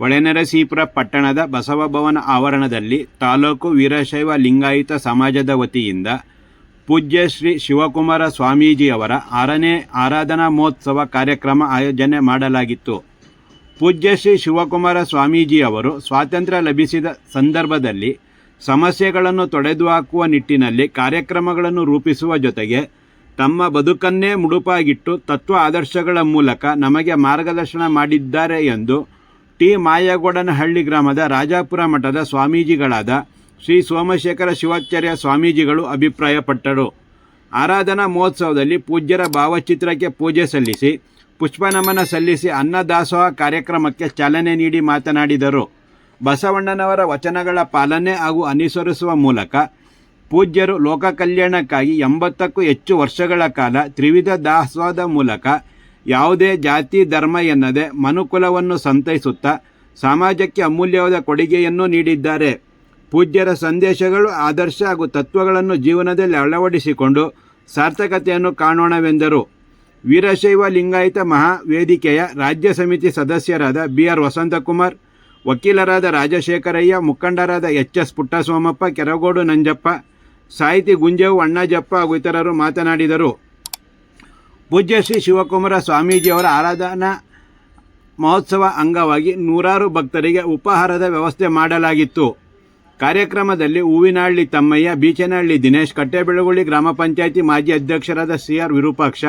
ಹೊಳೆನರಸೀಪುರ ಪಟ್ಟಣದ ಬಸವಭವನ ಆವರಣದಲ್ಲಿ ತಾಲೂಕು ವೀರಶೈವ ಲಿಂಗಾಯತ ಸಮಾಜದ ವತಿಯಿಂದ ಪೂಜ್ಯ ಶ್ರೀ ಶಿವಕುಮಾರ ಸ್ವಾಮೀಜಿಯವರ ಆರನೇ ಆರಾಧನಾ ಮಹೋತ್ಸವ ಕಾರ್ಯಕ್ರಮ ಆಯೋಜನೆ ಮಾಡಲಾಗಿತ್ತು. ಪೂಜ್ಯ ಶ್ರೀ ಶಿವಕುಮಾರ ಸ್ವಾಮೀಜಿಯವರು ಸ್ವಾತಂತ್ರ್ಯ ಲಭಿಸಿದ ಸಂದರ್ಭದಲ್ಲಿ ಸಮಸ್ಯೆಗಳನ್ನು ತೊಡೆದುಹಾಕುವ ನಿಟ್ಟಿನಲ್ಲಿ ಕಾರ್ಯಕ್ರಮಗಳನ್ನು ರೂಪಿಸುವ ಜೊತೆಗೆ ತಮ್ಮ ಬದುಕನ್ನೇ ಮುಡುಪಾಗಿಟ್ಟು ತತ್ವ ಆದರ್ಶಗಳ ಮೂಲಕ ನಮಗೆ ಮಾರ್ಗದರ್ಶನ ಮಾಡಿದ್ದಾರೆ ಎಂದು ಟಿ ಮಾಯಗೌಡನಹಳ್ಳಿ ಗ್ರಾಮದ ರಾಜಾಪುರ ಮಠದ ಸ್ವಾಮೀಜಿಗಳಾದ ಶ್ರೀ ಸೋಮಶೇಖರ ಶಿವಾಚಾರ್ಯ ಸ್ವಾಮೀಜಿಗಳು ಅಭಿಪ್ರಾಯಪಟ್ಟರು. ಆರಾಧನಾ ಮಹೋತ್ಸವದಲ್ಲಿ ಪೂಜ್ಯರ ಭಾವಚಿತ್ರಕ್ಕೆ ಪೂಜೆ ಸಲ್ಲಿಸಿ, ಪುಷ್ಪನಮನ ಸಲ್ಲಿಸಿ ಅನ್ನದಾಸೋಹ ಕಾರ್ಯಕ್ರಮಕ್ಕೆ ಚಾಲನೆ ನೀಡಿ ಮಾತನಾಡಿದರು. ಬಸವಣ್ಣನವರ ವಚನಗಳ ಪಾಲನೆ ಹಾಗೂ ಅನುಸರಿಸುವ ಮೂಲಕ ಪೂಜ್ಯರು ಲೋಕ ಕಲ್ಯಾಣಕ್ಕಾಗಿ ಎಂಬತ್ತಕ್ಕೂ ಹೆಚ್ಚು ವರ್ಷಗಳ ಕಾಲ ತ್ರಿವಿಧ ದಾಸೋಹದ ಮೂಲಕ ಯಾವುದೇ ಜಾತಿ, ಧರ್ಮ ಎನ್ನದೆ ಮನುಕುಲವನ್ನು ಸಂತೈಸುತ್ತಾ ಸಮಾಜಕ್ಕೆ ಅಮೂಲ್ಯವಾದ ಕೊಡುಗೆಯನ್ನು ನೀಡಿದ್ದಾರೆ. ಪೂಜ್ಯರ ಸಂದೇಶಗಳು ಆದರ್ಶ ಹಾಗೂ ತತ್ವಗಳನ್ನು ಜೀವನದಲ್ಲಿ ಅಳವಡಿಸಿಕೊಂಡು ಸಾರ್ಥಕತೆಯನ್ನು ಕಾಣೋಣವೆಂದರು. ವೀರಶೈವ ಲಿಂಗಾಯತ ಮಹಾ ವೇದಿಕೆಯ ರಾಜ್ಯ ಸಮಿತಿ ಸದಸ್ಯರಾದ ಬಿ ಆರ್ ವಸಂತಕುಮಾರ್, ವಕೀಲರಾದ ರಾಜಶೇಖರಯ್ಯ, ಮುಖಂಡರಾದ ಎಚ್ ಎಸ್ ಪುಟ್ಟಸ್ವಾಮಪ್ಪ, ಕೆರಗೋಡು ನಂಜಪ್ಪ, ಸಾಹಿತಿ ಗುಂಜೇವು ಅಣ್ಣಾಜಪ್ಪ ಹಾಗೂ ಇತರರು ಮಾತನಾಡಿದರು. ಪೂಜ್ಯ ಶ್ರೀ ಶಿವಕುಮಾರ ಸ್ವಾಮೀಜಿಯವರ ಆರಾಧನಾ ಮಹೋತ್ಸವ ಅಂಗವಾಗಿ ನೂರಾರು ಭಕ್ತರಿಗೆ ಉಪಹಾರದ ವ್ಯವಸ್ಥೆ ಮಾಡಲಾಗಿತ್ತು. ಕಾರ್ಯಕ್ರಮದಲ್ಲಿ ಹೂವಿನಹಳ್ಳಿ ತಮ್ಮಯ್ಯ, ಬೀಚನಹಳ್ಳಿ ದಿನೇಶ್, ಕಟ್ಟೆಬೆಳಗುಳ್ಳಿ ಗ್ರಾಮ ಪಂಚಾಯಿತಿ ಮಾಜಿ ಅಧ್ಯಕ್ಷರಾದ C R Virupaksha,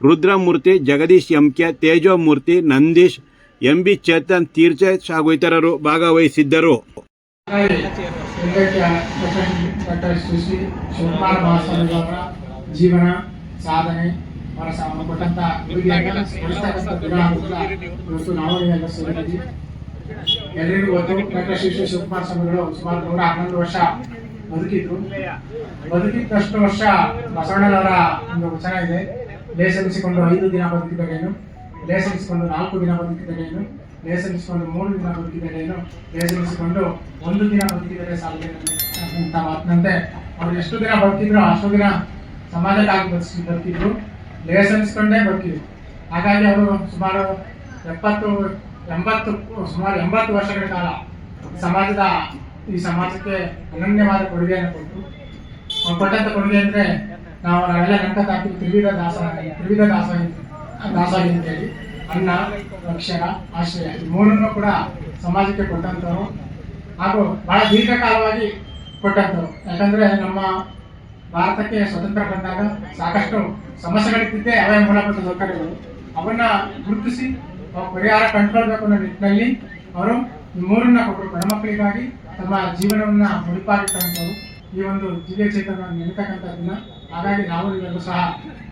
Rudramurthy, Jagadish M K Tejomurthy, Nandish M B Chetan Tirchesh ಹಾಗೂ ಇತರರು ಭಾಗವಹಿಸಿದ್ದರು. ಅವರ ಕೊಟ್ಟಂತ ಇವತ್ತು ನಾವು ನೀವೆಲ್ಲ ಸೇರಿದ್ದೀವಿ ಎಲ್ಲರಿಗೂ ಗೊತ್ತು ಡಾಕ್ಟರ್ ಶ್ರೀ ಶ್ರೀ ಶಿವಕುಮಾರ ಸ್ವಾಮಿಗಳು ಸುಮಾರು ನೂರ ಹನ್ನೊಂದು ವರ್ಷ ಬದುಕಿದ್ರು ಬದುಕಿದ್ದಷ್ಟು ವರ್ಷ ಬಸವಣ್ಣನವರ ಒಂದು ವಚನ ಇದೆ ಲೇಸನಿಸಿಕೊಂಡು ಐದು ದಿನ ಬದುಕಿದರೇನು ಲೇಸನಿಸಿಕೊಂಡು ನಾಲ್ಕು ದಿನ ಬದುಕಿದರೇನು ಲೇಸನಿಸಿಕೊಂಡು ಮೂರು ದಿನ ಬದುಕಿದರೇನು ಲೇಸನಿಸಿಕೊಂಡು ಒಂದು ದಿನ ಬದುಕಿದರೆ ಸಾಲದೆ ಅಂತ ಮಾತಿನಂತೆ ಅವ್ರು ಎಷ್ಟು ದಿನ ಬದುಕಿದ್ರು ಅಷ್ಟು ದಿನ ಸಮಾಜಕ್ಕಾಗಿ ಬದುಕಿ ಬದುಕಿದ್ರು ಲೇಸನಿಸ್ಕೊಂಡೇ ಬರ್ತೀವಿ ಹಾಗಾಗಿ ಅವರು ಸುಮಾರು ಎಪ್ಪತ್ತು, ಎಂಬತ್ತು, ಸುಮಾರು ಎಂಬತ್ತು ವರ್ಷಗಳ ಕಾಲ ಸಮಾಜದ, ಈ ಸಮಾಜಕ್ಕೆ ಅನನ್ಯವಾದ ಕೊಡುಗೆಯನ್ನು ಕೊಟ್ಟು ಕೊಟ್ಟಂತ ಕೊಡುಗೆ ಅಂದರೆ ನಾವು ನಾವೆಲ್ಲ ನೆನಪು ಹಾಕ್ತೀವಿ ತ್ರಿವಿಧ ದಾಸ ತ್ರಿವಿಧ ದಾಸ ದಾಸೋಹಿ ಅಂತೇಳಿ ಅನ್ನ ಅಕ್ಷರ ಆಶ್ರಯ, ಈ ಮೂರನ್ನು ಕೂಡ ಸಮಾಜಕ್ಕೆ ಕೊಟ್ಟಂತವರು ಹಾಗೂ ಬಹಳ ದೀರ್ಘಕಾಲವಾಗಿ ಕೊಟ್ಟಂಥವ್ರು ಯಾಕಂದರೆ ನಮ್ಮ ಭಾರತಕ್ಕೆ ಸ್ವತಂತ್ರ ಬಂದಾಗ ಸಾಕಷ್ಟು ಸಮಸ್ಯೆಗಳಿದ್ದಿದ್ದೇ ಅವೇ ಮೂಲಭೂತ ಸೌಕರ್ಯಗಳು. ಅವನ್ನ ಗುರುತಿಸಿ ಪರಿಹಾರ ಕಂಡುಕೊಳ್ಬೇಕು ಅನ್ನೋ ನಿಟ್ಟಿನಲ್ಲಿ ಅವರು ಮೂರನ್ನ ಕೊಟ್ಟರು. ಗಣಮಕ್ಕಳಿಗಾಗಿ ತಮ್ಮ ಜೀವನವನ್ನ ಮುಡಿಪಾಗಿಟ್ಟಂಥವ್ರು. ಈ ಒಂದು ದಿವ್ಯ ಚೇತನ ನೆನತಕ್ಕಂಥ ದಿನ. ಹಾಗಾಗಿ ನಾವು ಇವರು ಸಹ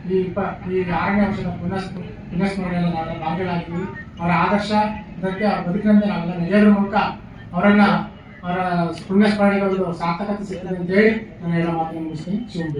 ಈ ಇಪ್ಪ ಈ ಆರನೇ ವರ್ಷದ ಪುನಸ್ ಪುನಸ್ಮರಣೆಯಲ್ಲಿ ನಾವು ಭಾಗಿಗಳಾಗಿದ್ದೀವಿ. ಅವರ ಆದರ್ಶ ಅದಕ್ಕೆ ಅವರ ಬದುಕಿನಂತೆ ನಾವೆಲ್ಲ ನಡೆಯೋದ್ರ ಮೂಲಕ ಅವರನ್ನ ಅವರ ಪುಣ್ಯಸ್ಮರಣೆಗೆ ಒಂದು ಸಾರ್ಥಕತೆ ಸಿಗ್ತದೆ ಅಂತ ಹೇಳಿ ನಾನು ಹೇಳೋ ಮಾತನ್ನು ಮುಗಿಸ್ತೀನಿ. ಶಿವನ್